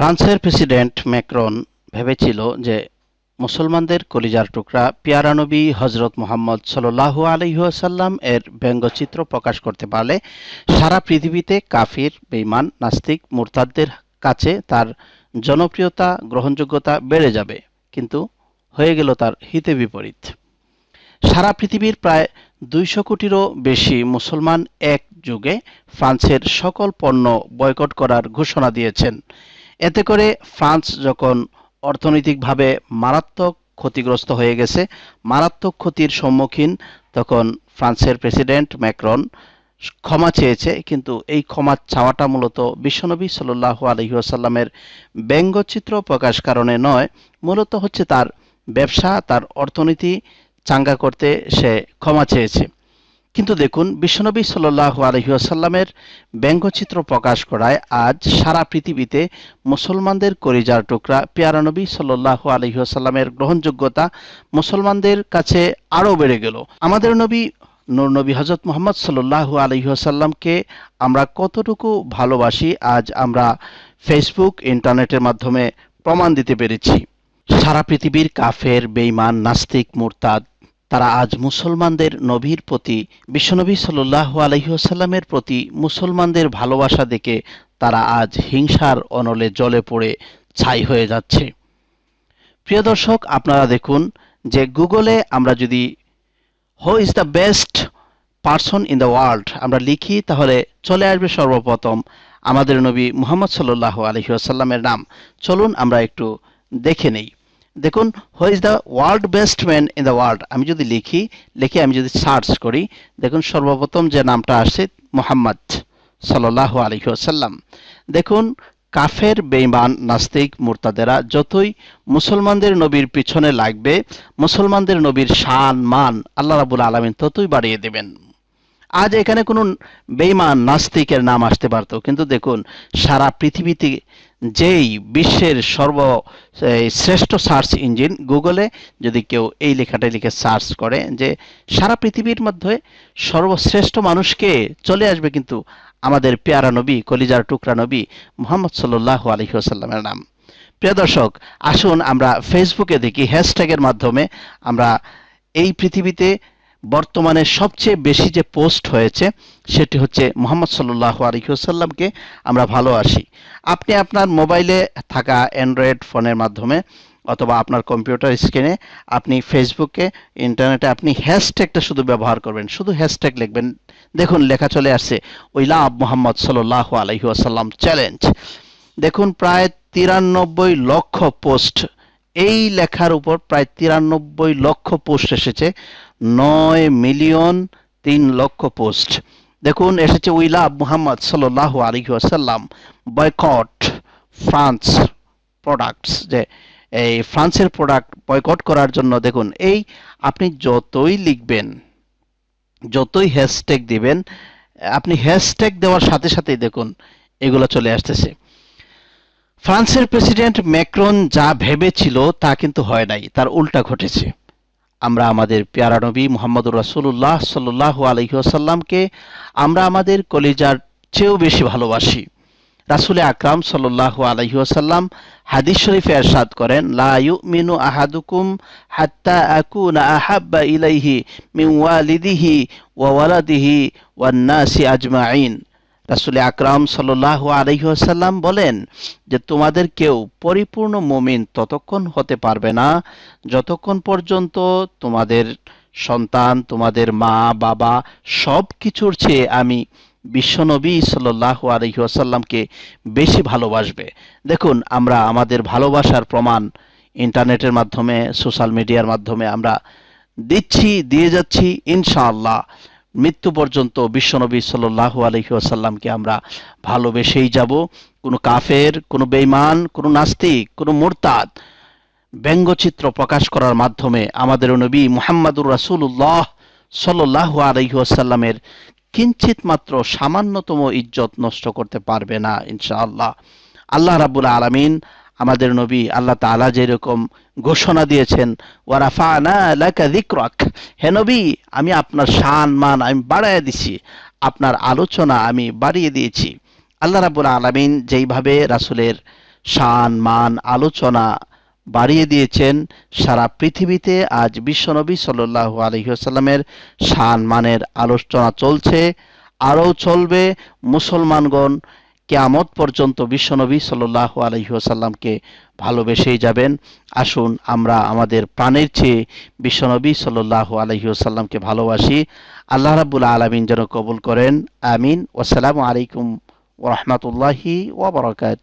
ফ্রান্সের president Macron ভেবেছিল যে মুসলমানদের কলিজার টুকরা পিয়ারা নবী হজরত মোহাম্মদ সাল্লাল্লাহু আলহিহাসাল্লাম এর ব্যঙ্গচিত্র প্রকাশ করতে পারলে সারা পৃথিবীতে কাফির, বেঈমান, নাস্তিক, মুরতাদদের কাছে তার জনপ্রিয়তা, গ্রহণযোগ্যতা বেড়ে যাবে। কিন্তু হয়ে গেল তার হিতে বিপরীত। সারা পৃথিবীর প্রায় দুইশো কোটিরও বেশি মুসলমান এক যুগে ফ্রান্সের সকল পণ্য বয়কট করার ঘোষণা দিয়েছেন। এতে করে ফ্রান্স যখন অর্থনৈতিকভাবে মারাত্মক ক্ষতিগ্রস্ত হয়ে গেছে, মারাত্মক ক্ষতির সম্মুখীন তখন ফ্রান্সের প্রেসিডেন্ট ম্যাক্রন ক্ষমা চেয়েছে, কিন্তু এই ক্ষমা চাওয়াটা মূলত বিশ্বনবী সাল্লাল্লাহু আলহি আসাল্লামের ব্যঙ্গচিত্র প্রকাশ কারণে নয়, মূলত হচ্ছে তার ব্যবসা, তার অর্থনীতি চাঙ্গা করতে সে ক্ষমা চেয়েছে। কিন্তু দেখুন, বিশ্বনবী সাল্লাহ আলহিহাসাল্লামের ব্যঙ্গচিত্র প্রকাশ করায় আজ সারা পৃথিবীতে মুসলমানদের করিজার টুকরা পেয়ারানবী সাল্লাহ আলহিহাসাল্লামের গ্রহণযোগ্যতা মুসলমানদের কাছে আরও বেড়ে গেল। আমাদের নবী, নূর নবী হজরত মোহাম্মদ সাল্লাহ আলহিহাসাল্লামকে আমরা কতটুকু ভালোবাসি, আজ আমরা ফেসবুক ইন্টারনেটের মাধ্যমে প্রমাণ দিতে পেরেছি। সারা পৃথিবীর কাফের বেইমান নাস্তিক, মুরতাদ তারা আজ মুসলমানদের নবীর প্রতি, বিশ্বনবী সাল্লাহ আলহিহাসাল্লামের প্রতি মুসলমানদের ভালোবাসা দেখে তারা আজ হিংসার অনলে জলে পড়ে ছাই হয়ে যাচ্ছে। প্রিয় দর্শক, আপনারা দেখুন যে গুগলে আমরা যদি who is the best person in the world আমরা লিখি, তাহলে চলে আসবে সর্বপ্রথম আমাদের নবী মুহাম্মদ সাল্লাহ আলহিহাসাল্লামের নাম। চলুন আমরা একটু দেখে নেই। দেখুন who is the world best man in the world আমি যদি লিখি, লিখে আমি যদি সার্চ করি, দেখুন সর্বপ্রথম যে নামটা আসছে মোহাম্মদ সাল্লাহ আলহিহাসাল্লাম দেখুন, কাফের বেইমান নাস্তিক, মুরতাদেরা, যতই মুসলমানদের নবীর পিছনে লাগবে, মুসলমানদের নবীর শান, মান আল্লাহ রাবুল আলমিন ততই বাড়িয়ে দেবেন। আজ এখানে কোনো বেইমান নাস্তিকের নাম আসতে পারতো, কিন্তু দেখুন, সারা পৃথিবীতে যেই বিশ্বের সর্ব শ্রেষ্ঠ সার্চ ইঞ্জিন গুগলে যদি কেউ এই লেখাটা লিখে সার্চ করে যে সারা পৃথিবীর মধ্যে সর্বশ্রেষ্ঠ মানুষকে চলে আসবে কিন্তু আমাদের পেয়ারা নবী, কলিজার টুকরা নবী মোহাম্মদ সাল্লাহ আলহিহাসাল্লামের নাম। প্রিয় দর্শক, আসুন আমরা ফেসবুকে দেখি হ্যাশট্যাগের মাধ্যমে আমরা এই পৃথিবীতে বর্তমানে সবচেয়ে বেশি যে পোস্ট হয়েছে সেটি হচ্ছে মোহাম্মদ সাল্লাহ আলহিউসাল্লামকে আমরা ভালোবাসি আপনি আপনার মোবাইলে থাকা অ্যান্ড্রয়েড ফোনের মাধ্যমে অথবা আপনার কম্পিউটার স্ক্রিনে আপনি ফেসবুকে, ইন্টারনেটে আপনি হ্যাশট্যাগটা শুধু ব্যবহার করবেন, শুধু হ্যাশট্যাগ লিখবেন। দেখুন, লেখা চলে আসছে, ওই লাভ মোহাম্মদ সাল্লাহ আলহিউসাল্লাম চ্যালেঞ্জ। দেখুন, প্রায় তিরানব্বই লক্ষ পোস্ট, এই লেখার উপর প্রায় তিরানব্বই লক্ষ পোস্ট এসেছে, নয় মিলিয়ন তিন লক্ষ পোস্ট। দেখুন, এসেছে উই লাভ মুহাম্মদ সাল্লাহ আসাল্লাম বয়কট ফ্রান্স প্রোডাক্টস যে এই ফ্রান্সের প্রোডাক্ট বয়কট করার জন্য দেখুন, এই আপনি যতই লিখবেন, যতই হ্যাশট্যাগ দিবেন, আপনি হ্যাশট্যাগ দেওয়ার সাথে সাথেই দেখুন, এগুলো চলে আসতেছে। ফ্রান্সের প্রেসিডেন্ট ম্যাক্রন যা ভেবেছিল তা কিন্তু হয় নাই, তার উল্টা ঘটেছে। আমরা আমাদের পেয়ারা নবী মোহাম্মদুর রাসুল্লাহ সাল্লাহ আলহিহাসাল্লামকে আমরা আমাদের কলিজার চেয়েও বেশি ভালোবাসি। রাসুলে আকরাম সাল্লাহ আলহিহাসাল্লাম হাদিস শরীফে এরশাদ করেন, লা ইউমিনু আহাদুকুম হাত্তা আকুনা আহাব্বা ইলাইহি মিন ওয়ালিদিহি ওয়া ওয়ালাদিহি ওয়ান নাসি আজমাইন রাসুল আকরাম সাল্লাহ আলহিহাসাল্লাম বলেন যে তোমাদের কেউ পরিপূর্ণ মমিন ততক্ষণ হতে পারবে না, যতক্ষণ পর্যন্ত তোমাদের সন্তান, তোমাদের মা, বাবা সব কিছুর চেয়ে আমি বিশ্বনবী সাল্লাহ আলহিহাসাল্লামকে বেশি ভালোবাসবে। দেখুন, আমরা আমাদের ভালোবাসার প্রমাণ ইন্টারনেটের মাধ্যমে, সোশ্যাল মিডিয়ার মাধ্যমে আমরা দিচ্ছি, দিয়ে যাচ্ছি, ইনশাআল্লাহ। মৃত্যু পর্যন্ত বিশ্বনবী সাল্লাহ আলহি আসাল্লামকে আমরা ভালোবেসেই যাব। কোনো কাফের, কোনো বেইমান কোনো নাস্তিক, কোনো মোরতাদ ব্যঙ্গচিত্র প্রকাশ করার মাধ্যমে আমাদের নবী মুহাম্মাদুর রাসুল্লাহ সাল্লাহ আলহি আসাল্লামের কিঞ্চিত মাত্র সামান্যতম ইজ্জত নষ্ট করতে পারবে না, ইনশাআল্লাহ। আল্লাহ রাবুল আলমিন আমাদের নবী আল্লাহ তালা যেরকম ঘোষণা দিয়েছেন ওয়ারাফানা লাকা যিকরাক। হে নবী, আমি আপনার শান, মান আমি বাড়াইয়া দিছি, আপনার আলোচনা আমি বাড়িয়ে দিয়েছি। আল্লাহ রাবুল আলমিন যেইভাবে রাসুলের শান, মান, আলোচনা বাড়িয়ে দিয়েছেন, সারা পৃথিবীতে আজ বিশ্বনবী সাল্লাল্লাহু আলাইহি ওয়াসাল্লামের শান, মানের আলোচনা চলছে, আরও চলবে। মুসলমানগণ কেয়ামত পর্যন্ত বিশ্বনবী সাল্লাহ আলাইহি ওয়াসাল্লামকে ভালোবেসেই যাবেন। আসুন আমরা আমাদের প্রাণের চেয়ে বিশ্বনবী সাল্লাহ আলাইহি ওয়াসাল্লামকে ভালোবাসি। আল্লাহ রাবুল আলমিন যেন কবুল করেন। আমিন। ওসালামু আলাইকুম ওরহমতুল্লাহি ওবরাকাত